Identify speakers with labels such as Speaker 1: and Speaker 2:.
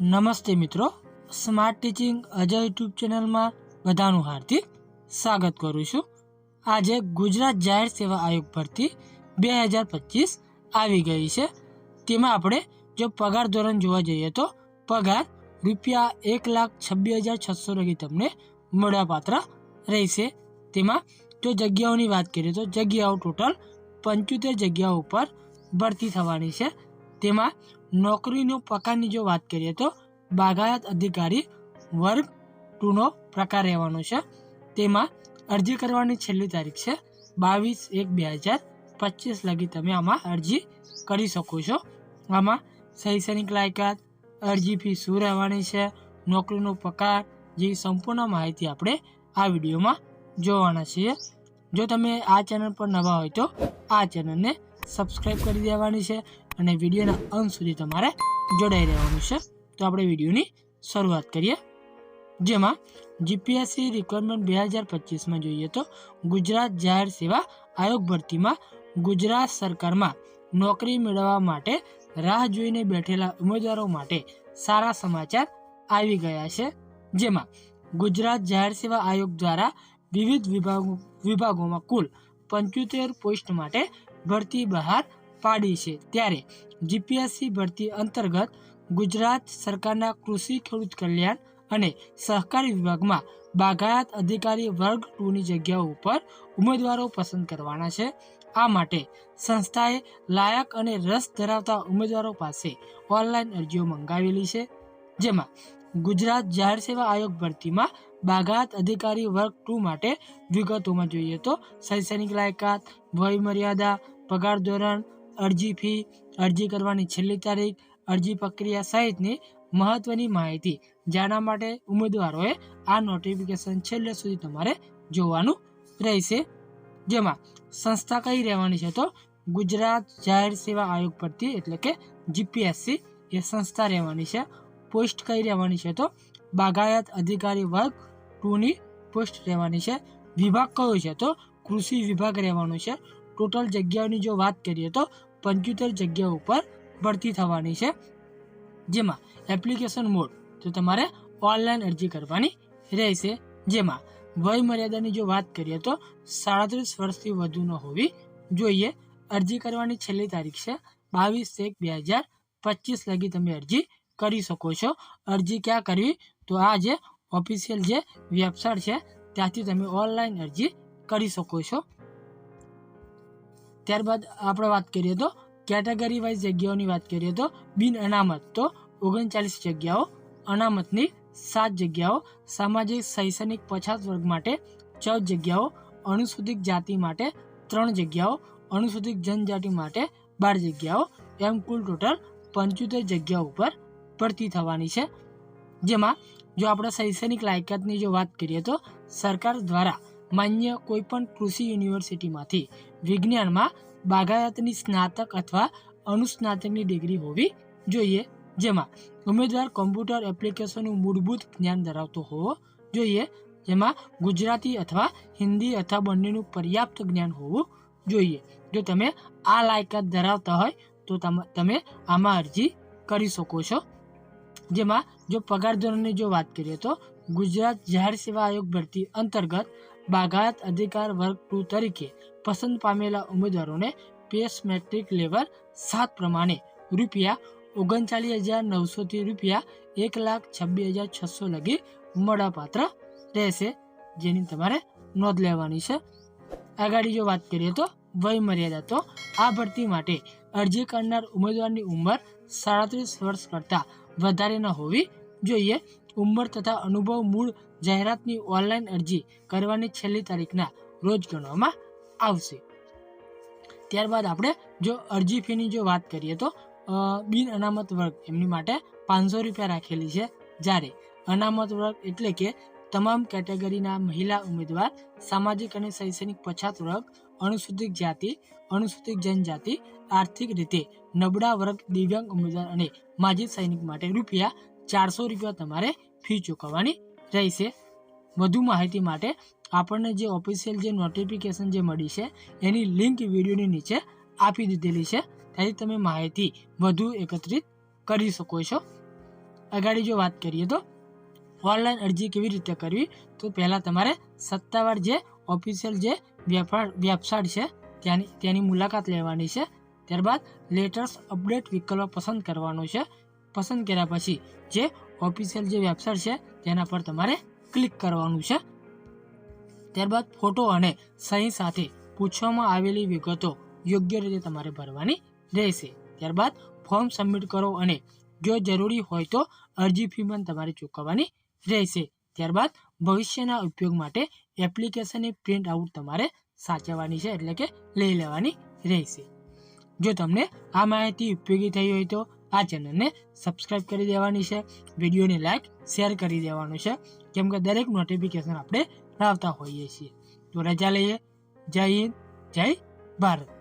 Speaker 1: નમસ્તે મિત્રો. Smart teaching Ajay YouTube ચેનલમાં બધાનું હાર્દિક સ્વાગત કરું છું. આજે ગુજરાત જાહેર સેવા આયોગ ભરતી બે હજાર પચીસ આવી ગઈ છે. તેમાં આપણે જો પગાર ધોરણ જોવા જઈએ તો પગાર રૂપિયા એક લાખ છવ્વીસ હજાર છસો રૂપિયા તમને મળવાપાત્ર રહેશે. તેમાં જો જગ્યાઓની વાત કરીએ તો જગ્યાઓ ટોટલ પંચોતેર જગ્યાઓ ઉપર ભરતી થવાની છે. તેમાં નોકરીનો પ્રકારની જો વાત કરીએ તો બાગાયત અધિકારી વર્ગ ટુનો પ્રકાર રહેવાનો છે. તેમાં અરજી કરવાની છેલ્લી તારીખ છે બાવીસ એક બે હજાર પચીસ લગી તમે આમાં અરજી કરી શકો છો. આમાં શૈક્ષણિક લાયકાત, અરજી ફી શું રહેવાની છે, નોકરીનો પ્રકાર જેવી સંપૂર્ણ માહિતી આપણે આ વિડીયોમાં જોવાના છીએ. જો તમે આ ચેનલ પર નવા હોય તો આ ચેનલને સબસ્ક્રાઈબ કરી દેવાની છે. અને વિડીયોના અંત સુધી તમારે જોડાઈ રહેવાનું છે. તો આપણે વિડીયોની શરૂઆત કરીએ. જેમાં જીપીએસસી રિક્વાયરમેન્ટ બે હજાર પચીસમાં જોઈએ તો ગુજરાત જાહેર સેવા આયોગ ભરતીમાં ગુજરાત સરકારમાં નોકરી મેળવવા માટે રાહ જોઈને બેઠેલા ઉમેદવારો માટે સારા સમાચાર આવી ગયા છે. જેમાં ગુજરાત જાહેર સેવા આયોગ દ્વારા વિવિધ વિભાગો વિભાગોમાં કુલ પંચોતેર પોસ્ટ માટે ભરતી બહાર પાડી છે. ત્યારે જીપીએસસી ભરતી અંતર્ગત ગુજરાત સરકારના કૃષિ ખેડૂત કલ્યાણ અને સહકારી વિભાગમાં બાગાયત અધિકારી વર્ગ ટુની જગ્યાઓ ઉપર ઉમેદવારો પસંદ કરવાના છે. આ માટે સંસ્થાએ લાયક અને રસ ધરાવતા ઉમેદવારો પાસે ઓનલાઈન અરજીઓ મંગાવેલી છે. જેમાં ગુજરાત જાહેર સેવા આયોગ ભરતીમાં બાગાયત અધિકારી વર્ગ ટુ માટે વિગતોમાં જોઈએ તો શૈક્ષણિક લાયકાત, વય મર્યાદા, પગાર ધોરણ અરજી ફી અરજી કરવાની છેલ્લી તારીખ, અરજી પ્રક્રિયા સહિતની મહત્વની માહિતી જાણવા માટે ઉમેદવારોએ આ નોટિફિકેશન છેલ્લે સુધી તમારે જોવાનું રહેશે. જેમાં સંસ્થા કઈ રહેવાની છે તો ગુજરાત જાહેર સેવા આયોગ પરથી એટલે કે જીપીએસસી એ સંસ્થા રહેવાની છે. પોસ્ટ કઈ રહેવાની છે તો બાગાયત અધિકારી વર્ગ ટુની પોસ્ટ રહેવાની છે. વિભાગ કયો છે તો કૃષિ વિભાગ રહેવાનો છે. ટોટલ જગ્યાઓની જો વાત કરીએ તો પંચોતેર જગ્યા ઉપર ભરતી થવાની છે. જેમાં એપ્લિકેશન મોડ તો તમારે ઓનલાઈન અરજી કરવાની રહેશે. જેમાં વય મર્યાદાની જો વાત કરીએ તો સાડત્રીસ વર્ષથી વધુ ન હોવી જોઈએ. અરજી કરવાની છેલ્લી તારીખ છે બાવીસ એક બે હજાર પચીસ લગી તમે અરજી કરી શકો છો. અરજી ક્યાં કરવી? તો આ જે ઓફિશિયલ જે વેબસાઇટ છે, ત્યાંથી તમે ઓનલાઈન અરજી કરી શકો છો. ત્યારબાદ આપણે વાત કરીએ તો કેટેગરી વાઇઝ જગ્યાઓની વાત કરીએ તો બિન અનામત તો ઓગણચાલીસ જગ્યાઓ, અનામતની સાત જગ્યાઓ, સામાજિક, શૈક્ષણિક પછાત વર્ગ માટે ચૌદ જગ્યાઓ, અનુસૂચિત જાતિ માટે ત્રણ જગ્યાઓ, અનુસૂચિત જનજાતિ માટે બાર જગ્યાઓ, એમ કુલ ટોટલ પંચોતેર જગ્યાઓ ઉપર ભરતી થવાની છે. જેમાં જો આપણે શૈક્ષણિક લાયકાતની જો વાત કરીએ તો સરકાર દ્વારા માન્ય કોઈપણ કૃષિ યુનિવર્સિટીમાંથી વિજ્ઞાનમાં બાગાયતની સ્નાતક અથવા અનુસ્નાતકની ડિગ્રી હોવી જોઈએ. જેમાં ઉમેદવાર કોમ્પ્યુટર એપ્લિકેશનનું મૂળભૂત જ્ઞાન ધરાવતો હોવો જોઈએ. જેમાં ગુજરાતી અથવા હિન્દી અથવા બંનેનું પર્યાપ્ત જ્ઞાન હોવું જોઈએ. જો તમે આ લાયકાત ધરાવતા હોય, તો તમ- આમાં અરજી કરી શકો છો. જેમાં જો પગાર ધોરણની જો વાત કરીએ તો ગુજરાત જાહેર સેવા આયોગ ભરતી અંતર્ગત બાગાયત અધિકાર વર્ગ ટુ તરીકે પસંદ પામેલા ઉમેદવારોને પેસ મેટ્રિક લેવલ સાત પ્રમાણે રૂપિયા ઓગણચાલીસ હજાર નવસોથી રૂપિયા એક લાખ છવ્વીસ હજાર છસો લગી મળવાપાત્ર રહેશે, જેની તમારે નોંધ લેવાની છે. આગળ જો વાત કરીએ તો વય મર્યાદા તો આ ભરતી માટે અરજી કરનાર ઉમેદવારની ઉંમર સાડત્રીસ વર્ષ કરતાં વધારે ન હોવી જોઈએ, ઉંમર તથા અનુભવ મૂળ જાહેરાતની ઓનલાઈન અરજી કરવાની છેલ્લી તારીખના રોજ ગણવામાં આવશે. ત્યારબાદ આપણે જો અરજી ફીની જો વાત કરીએ તો બિન અનામત વર્ગ એમની માટે પાંચસો રૂપિયા રાખેલી છે જ્યારે અનામત વર્ગ એટલે કે તમામ કેટેગરીના મહિલા ઉમેદવાર, સામાજિક અને શૈક્ષણિક પછાત વર્ગ, અનુસૂચિત જાતિ, અનુસૂચિત જનજાતિ, આર્થિક રીતે નબળા વર્ગ, દિવ્યાંગ ઉમેદવાર અને માજી સૈનિક માટે રૂપિયા ચારસો રૂપિયા તમારે ફી ચૂકવવાની રહેશે. વધુ માહિતી માટે આપણને જે ઓફિશિયલ જે નોટિફિકેશન જે મળી છે, એની લિંક વિડીયોની નીચે આપી દીધેલી છે. ત્યાંથી તમે માહિતી વધુ એકત્રિત કરી શકો છો. આગળ જો વાત કરીએ તો ઓનલાઈન અરજી કેવી રીતે કરવી, તો પહેલાં તમારે સત્તાવાર જે ઓફિશિયલ જે વેબસાઇટ છે, ત્યાંની તેની મુલાકાત લેવાની છે. ત્યારબાદ લેટર્સ અપડેટ વિકલ્પ પસંદ કરવાનો છે. પસંદ કર્યા પછી જે ઓફિશિયલ જે વેબસાઇટ છે તેના પર તમારે ક્લિક કરવાનું છે. ત્યારબાદ ફોટો અને સહી સાથે પૂછવામાં આવેલી વિગતો યોગ્ય રીતે તમારે ભરવાની રહેશે. ત્યારબાદ ફોર્મ સબમિટ કરો અને જો જરૂરી હોય તો અરજી ફી પણ તમારે ચૂકવવાની રહેશે. ત્યારબાદ ભવિષ્યના ઉપયોગ માટે એપ્લિકેશનની પ્રિન્ટ આઉટ તમારે સાચવવાની છે એટલે કે લઈ લેવાની રહેશે. જો તમને આ માહિતી ઉપયોગી થઈ હોય તો આ ચેનલને સબસ્ક્રાઈબ કરી દેવાની છે, વિડીયોને લાઈક, શેર કરી દેવાનું છે, કેમ કે દરેક નોટિફિકેશન આપણે લાવતા હોઈએ છીએ. તો રજા લઈએ. જય હિન્દ, જય ભારત.